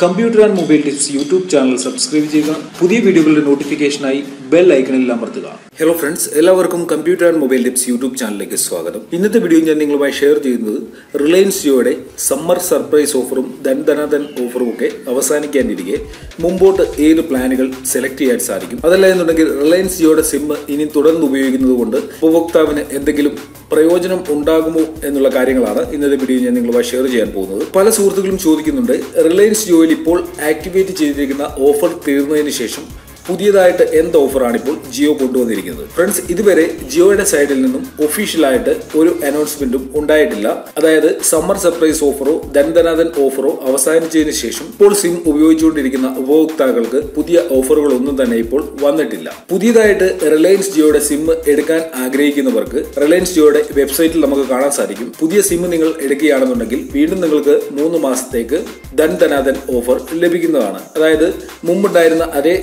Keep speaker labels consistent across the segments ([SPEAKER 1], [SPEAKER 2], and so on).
[SPEAKER 1] Computer and mobile tips YouTube channel subscribe ചെയ്യുക. പുതിയ വീഡിയോകളുടെ നോട്ടിഫിക്കേഷനായി ബെൽ ഐക്കണിൽ അമർത്തുക. ഹലോ ഫ്രണ്ട്സ് എല്ലാവർക്കും computer and mobile tips YouTube ചാനലിലേക്ക് സ്വാഗതം. ഇന്നത്തെ വീഡിയോ ഞാൻ നിങ്ങളുമായി ഷെയർ ചെയ്യുന്നത് റിലയൻസ് ജിയോയുടെ സമ്മർ സർപ്രൈസ് ഓഫറും ധൻധനാധൻ ഓഫറും ഒക്കെ അവസാനിക്കാനിരിക്കെ. മുമ്പോട്ട് ഏത് പ്ലാനുകൾ സെലക്ട് ചെയ്യാൻ സാധിക്കും? അതല്ല എന്നുണ്ടെങ്കിൽ റിലയൻസ് ജിയോയുടെ സിം ഇനി തുടർന്ന് ഉപയോഗിക്കുന്നത് കൊണ്ട് ഉപഭോക്താവിന് എന്തെങ്കിലും പ്രയോജനം ഉണ്ടാകുമോ എന്നുള്ള കാര്യങ്ങളാണ് ഇന്നത്തെ വീഡിയോ ഞാൻ നിങ്ങളുമായി ഷെയർ ചെയ്യാൻ പോകുന്നത്. പല സുഹൃത്തുക്കളും ചോദിക്കുന്നുണ്ട് റിലയൻസ് ജിയോയിൽ ഇപ്പോൾ ആക്ടിവേറ്റ് ചെയ്തിരിക്കുന്ന ഓഫർ തീർന്നതിന് ശേഷം പുതിയതായിട്ട് എന്ത് ഓഫറാണ് ഇപ്പോൾ ജിയോ കൊണ്ടുവന്നിരിക്കുന്നത്? ഫ്രണ്ട്സ് ഇതുവരെ ജിയോയുടെ സൈഡിൽ നിന്നും ഒഫീഷ്യലായിട്ട് ഒരു അനൗൺസ്മെന്റും ഉണ്ടായിട്ടില്ല. അതായത് സമ്മർ സർപ്രൈസ് ഓഫറോ ധനധനാഥൻ ഓഫറോ അവസാനിച്ചതിന് ശേഷം ഇപ്പോൾ സിം ഉപയോഗിച്ചുകൊണ്ടിരിക്കുന്ന ഉപഭോക്താക്കൾക്ക് പുതിയ ഓഫറുകളൊന്നും തന്നെ ഇപ്പോൾ വന്നിട്ടില്ല. പുതിയതായിട്ട് റിലയൻസ് ജിയോയുടെ സിം എടുക്കാൻ ആഗ്രഹിക്കുന്നവർക്ക് റിലയൻസ് ജിയോയുടെ വെബ്സൈറ്റിൽ നമുക്ക് കാണാൻ സാധിക്കും. പുതിയ സിം നിങ്ങൾ എടുക്കുകയാണെന്നുണ്ടെങ്കിൽ വീണ്ടും നിങ്ങൾക്ക് മൂന്ന് മാസത്തേക്ക് ധനധനാഥൻ ഓഫർ ലഭിക്കുന്നതാണ്. അതായത് മുമ്പുണ്ടായിരുന്ന അതേ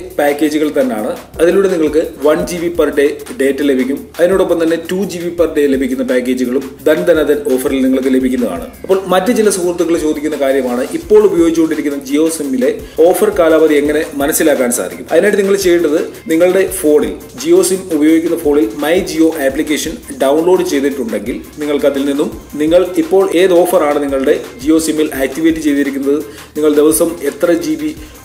[SPEAKER 1] പാക്കേജുകൾ തന്നെയാണ്. അതിലൂടെ നിങ്ങൾക്ക് one G B per day data ലഭിക്കും. അതിനോടൊപ്പം തന്നെ two G B per day ലഭിക്കുന്ന പാക്കേജുകളും ധൻധനാഥൻ ഓഫറിൽ നിങ്ങൾക്ക് ലഭിക്കുന്നതാണ്. അപ്പോൾ മറ്റ് ചില സുഹൃത്തുക്കൾ ചോദിക്കുന്ന കാര്യമാണ് ഇപ്പോൾ ഉപയോഗിച്ചുകൊണ്ടിരിക്കുന്ന ജിയോ സിമ്മിലെ ഓഫർ കാലാവധി എങ്ങനെ മനസ്സിലാക്കാൻ സാധിക്കും? അതിനായിട്ട് നിങ്ങൾ ചെയ്യേണ്ടത് നിങ്ങളുടെ ഫോണിൽ ജിയോ സിം ഉപയോഗിക്കുന്ന ഫോണിൽ മൈ ജിയോ ആപ്ലിക്കേഷൻ ഡൗൺലോഡ് ചെയ്തിട്ടുണ്ടെങ്കിൽ നിങ്ങൾക്ക് അതിൽ നിന്നും നിങ്ങൾ ഇപ്പോൾ ഏത് ഓഫറാണ് നിങ്ങളുടെ ജിയോ സിമ്മിൽ ആക്ടിവേറ്റ് ചെയ്തിരിക്കുന്നത് നിങ്ങൾ ദിവസം എത്ര ജി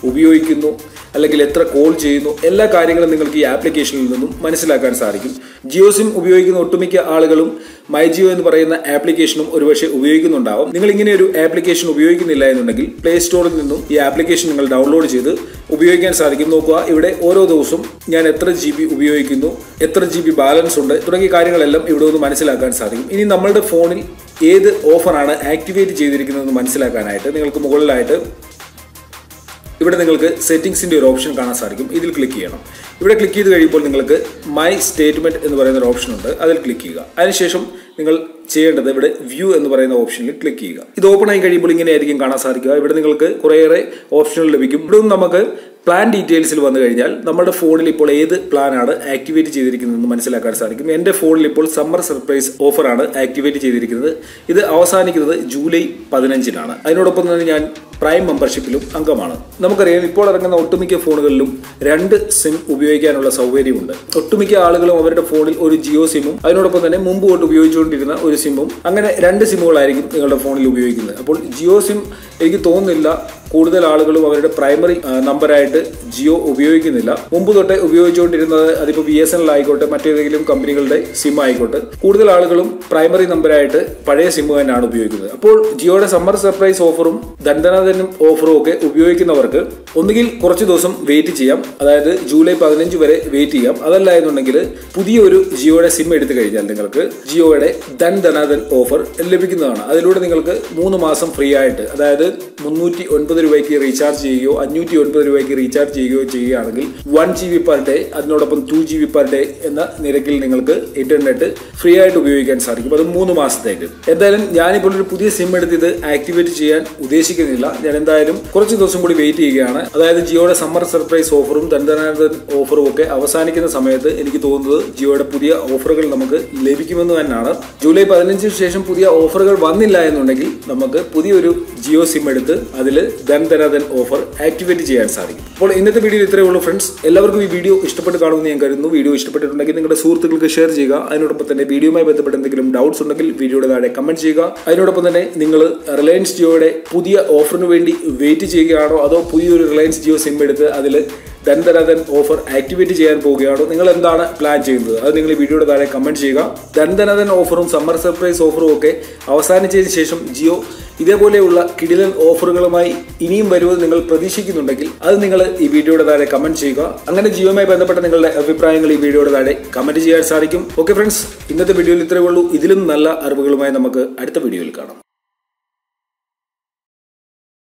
[SPEAKER 1] ഉപയോഗിക്കുന്നു അല്ലെങ്കിൽ എത്ര കോൾ ചെയ്യുന്നു എല്ലാ കാര്യങ്ങളും നിങ്ങൾക്ക് ഈ ആപ്ലിക്കേഷനിൽ നിന്നും മനസ്സിലാക്കാൻ സാധിക്കും. ജിയോ സിം ഉപയോഗിക്കുന്ന ഒട്ടുമിക്ക ആളുകളും മൈ ജിയോ എന്ന് പറയുന്ന ആപ്ലിക്കേഷനും ഒരുപക്ഷെ ഉപയോഗിക്കുന്നുണ്ടാവും. നിങ്ങൾ ഇങ്ങനെ ഒരു ആപ്ലിക്കേഷൻ ഉപയോഗിക്കുന്നില്ല എന്നുണ്ടെങ്കിൽ പ്ലേ സ്റ്റോറിൽ നിന്നും ഈ ആപ്ലിക്കേഷൻ നിങ്ങൾ ഡൗൺലോഡ് ചെയ്ത് ഉപയോഗിക്കാൻ സാധിക്കും. നോക്കുക ഇവിടെ ഓരോ ദിവസവും ഞാൻ എത്ര ജി ബി ഉപയോഗിക്കുന്നു എത്ര ജി ബി ബാലൻസ് ഉണ്ട് തുടങ്ങിയ കാര്യങ്ങളെല്ലാം ഇവിടെ ഒന്ന് മനസ്സിലാക്കാൻ സാധിക്കും. ഇനി നമ്മളുടെ ഫോണിൽ ഏത് ഓഫറാണ് ആക്ടിവേറ്റ് ചെയ്തിരിക്കുന്നതെന്ന് മനസ്സിലാക്കാനായിട്ട് നിങ്ങൾക്ക് മുകളിലായിട്ട് ഇവിടെ നിങ്ങൾക്ക് സെറ്റിംഗ്സിന്റെ ഒരു ഓപ്ഷൻ കാണാൻ സാധിക്കും. ഇതിൽ ക്ലിക്ക് ചെയ്യണം. ഇവിടെ ക്ലിക്ക് ചെയ്ത് കഴിയുമ്പോൾ നിങ്ങൾക്ക് മൈ സ്റ്റേറ്റ്മെന്റ് എന്ന് പറയുന്ന ഒരു ഓപ്ഷൻ ഉണ്ട്. അതിൽ ക്ലിക്ക് ചെയ്യുക. അതിനുശേഷം നിങ്ങൾ ചെയ്യേണ്ടത് ഇവിടെ വ്യൂ എന്ന് പറയുന്ന ഓപ്ഷനിൽ ക്ലിക്ക് ചെയ്യുക. ഇത് ഓപ്പൺ ആയി കഴിയുമ്പോൾ ഇങ്ങനെയായിരിക്കും കാണാൻ സാധിക്കുക. ഇവിടെ നിങ്ങൾക്ക് കുറേയേറെ ഓപ്ഷനുകൾ ലഭിക്കും. ഇവിടെ നമുക്ക് പ്ലാൻ ഡീറ്റെയിൽസിൽ വന്നു കഴിഞ്ഞാൽ നമ്മുടെ ഫോണിൽ ഇപ്പോൾ ഏത് പ്ലാനാണ് ആക്ടിവേറ്റ് ചെയ്തിരിക്കുന്നതെന്ന് മനസ്സിലാക്കാൻ സാധിക്കും. എന്റെ ഫോണിൽ ഇപ്പോൾ സമ്മർ സർപ്രൈസ് ഓഫറാണ് ആക്ടിവേറ്റ് ചെയ്തിരിക്കുന്നത്. ഇത് അവസാനിക്കുന്നത് ജൂലൈ പതിനഞ്ചിനാണ്. അതിനോടൊപ്പം തന്നെ ഞാൻ പ്രൈം മെമ്പർഷിപ്പിലും അംഗമാണ്. നമുക്കറിയാം ഇപ്പോൾ ഇറങ്ങുന്ന ഒട്ടുമിക്ക ഫോണുകളിലും രണ്ട് സിം ഉപയോഗിക്കാനുള്ള സൗകര്യമുണ്ട്. ഒട്ടുമിക്ക ആളുകളും അവരുടെ ഫോണിൽ ഒരു ജിയോ സിമ്മും അതിനോടൊപ്പം തന്നെ മുമ്പ് തൊട്ട് ഉപയോഗിച്ചുകൊണ്ടിരുന്ന ഒരു സിമ്മും അങ്ങനെ രണ്ട് സിമ്മുകളായിരിക്കും നിങ്ങളുടെ ഫോണിൽ ഉപയോഗിക്കുന്നത്. അപ്പോൾ ജിയോ സിം എനിക്ക് തോന്നുന്നില്ല കൂടുതൽ ആളുകളും അവരുടെ പ്രൈമറി നമ്പറായിട്ട് ജിയോ ഉപയോഗിക്കുന്നില്ല. മുമ്പ് തൊട്ടേ ഉപയോഗിച്ചുകൊണ്ടിരുന്നത് അതിപ്പോൾ ബി എസ് എൻ എൽ ആയിക്കോട്ടെ മറ്റേതെങ്കിലും കമ്പനികളുടെ സിം ആയിക്കോട്ടെ കൂടുതൽ ആളുകളും പ്രൈമറി നമ്പറായിട്ട് പഴയ സിം തന്നെയാണ് ഉപയോഗിക്കുന്നത്. അപ്പോൾ ജിയോയുടെ സമ്മർ സർപ്രൈസ് ഓഫറും ദന്തനാദനും ഓഫറും ഒക്കെ ഉപയോഗിക്കുന്നവർക്ക് ഒന്നുകിൽ കുറച്ച് ദിവസം വെയിറ്റ് ചെയ്യാം. അതായത് ജൂലൈ പതിനഞ്ച് വരെ വെയിറ്റ് ചെയ്യാം. അതല്ല എന്നുണ്ടെങ്കിൽ പുതിയൊരു ജിയോയുടെ സിം എടുത്തു കഴിഞ്ഞാൽ നിങ്ങൾക്ക് ജിയോയുടെ ധൻ ധനാധൻ ഓഫർ ലഭിക്കുന്നതാണ്. അതിലൂടെ നിങ്ങൾക്ക് മൂന്ന് മാസം ഫ്രീ ആയിട്ട് അതായത് മുന്നൂറ്റി ഒൻപത് രൂപയ്ക്ക് റീചാർജ് ചെയ്യുകയോ അഞ്ഞൂറ്റി ഒൻപത് രൂപയ്ക്ക് റീചാർജ് ചെയ്യുകയോ ചെയ്യുകയാണെങ്കിൽ one G B per day അതിനോടൊപ്പം two G B per day എന്ന നിരക്കിൽ നിങ്ങൾക്ക് ഇന്റർനെറ്റ് ഫ്രീ ആയിട്ട് ഉപയോഗിക്കാൻ സാധിക്കും. അത് മൂന്ന് മാസത്തേക്ക്. എന്തായാലും ഞാനിപ്പോൾ ഒരു പുതിയ സിം എടുത്ത് ഇത് ആക്ടിവേറ്റ് ചെയ്യാൻ ഉദ്ദേശിക്കുന്നില്ല. ഞാൻ എന്തായാലും കുറച്ച് ദിവസം കൂടി വെയിറ്റ് ചെയ്യുകയാണ്. അതായത് ജിയോയുടെ സമ്മർ സർപ്രൈസ് ഓഫറും ധനധനാഥൻ ഓഫറും ഒക്കെ അവസാനിക്കുന്ന സമയത്ത് എനിക്ക് തോന്നുന്നത് ജിയോയുടെ പുതിയ ഓഫറുകൾ നമുക്ക് ലഭിക്കുമെന്ന് തന്നെയാണ്. ജൂലൈ പതിനഞ്ചിന് ശേഷം പുതിയ ഓഫറുകൾ വന്നില്ല എന്നുണ്ടെങ്കിൽ നമുക്ക് പുതിയൊരു ജിയോ സിം എടുത്ത് അതിൽ ധൻ ധനാധൻ ഓഫർ ആക്ടിവേറ്റ് ചെയ്യാൻ സാധിക്കും. അപ്പോൾ ഇന്നത്തെ വീഡിയോ ഇത്രയേ ഉള്ളൂ ഫ്രണ്ട്സ് എല്ലാവർക്കും ഈ വീഡിയോ ഇഷ്ടപ്പെട്ട് കാണുമെന്ന് ഞാൻ കരുതുന്നു. വീഡിയോ ഇഷ്ടപ്പെട്ടിട്ടുണ്ടെങ്കിൽ നിങ്ങളുടെ സുഹൃത്തുക്കൾക്ക് ഷെയർ ചെയ്യുക. അതിനോടൊപ്പം തന്നെ വീഡിയോയുമായി ബന്ധപ്പെട്ട് എന്തെങ്കിലും ഡൗട്ട്സ് ഉണ്ടെങ്കിൽ വീഡിയോയുടെ താഴെ കമന്റ് ചെയ്യുക. അതിനോടൊപ്പം തന്നെ നിങ്ങൾ റിലയൻസ് ജിയോയുടെ പുതിയ ഓഫറിന് വേണ്ടി വെയിറ്റ് ചെയ്യുകയാണോ? അതോ പുതിയൊരു റിലയൻസ് ജിയോ സിം എടുത്ത് അതിൽ ധൻധനാഥൻ ഓഫർ ആക്ടിവേറ്റ് ചെയ്യാൻ പോവുകയാണോ? നിങ്ങൾ എന്താണ് പ്ലാൻ ചെയ്യുന്നത്? അത് നിങ്ങൾ ഈ വീഡിയോയുടെ താഴെ കമന്റ് ചെയ്യുക. ധൻധനാഥൻ ഓഫറും സമ്മർ സർപ്രൈസ് ഓഫറും ഒക്കെ അവസാനിച്ചതിന് ശേഷം ജിയോ ഇതേപോലെയുള്ള കിടിലൻ ഓഫറുകളുമായി ഇനിയും വരുമെന്ന് നിങ്ങൾ പ്രതീക്ഷിക്കുന്നുണ്ടെങ്കിൽ അത് നിങ്ങൾ ഈ വീഡിയോയുടെ താഴെ കമന്റ് ചെയ്യുക. അങ്ങനെ ജിയോയുമായി ബന്ധപ്പെട്ട നിങ്ങളുടെ അഭിപ്രായങ്ങൾ ഈ വീഡിയോയുടെ താഴെ കമന്റ് ചെയ്യാൻ സാധിക്കും. ഓക്കെ ഫ്രണ്ട്സ് ഇന്നത്തെ വീഡിയോയിൽ ഇത്രയേ ഉള്ളൂ. ഇതിലും നല്ല അറിവുകളുമായി നമുക്ക് അടുത്ത വീഡിയോയിൽ കാണാം.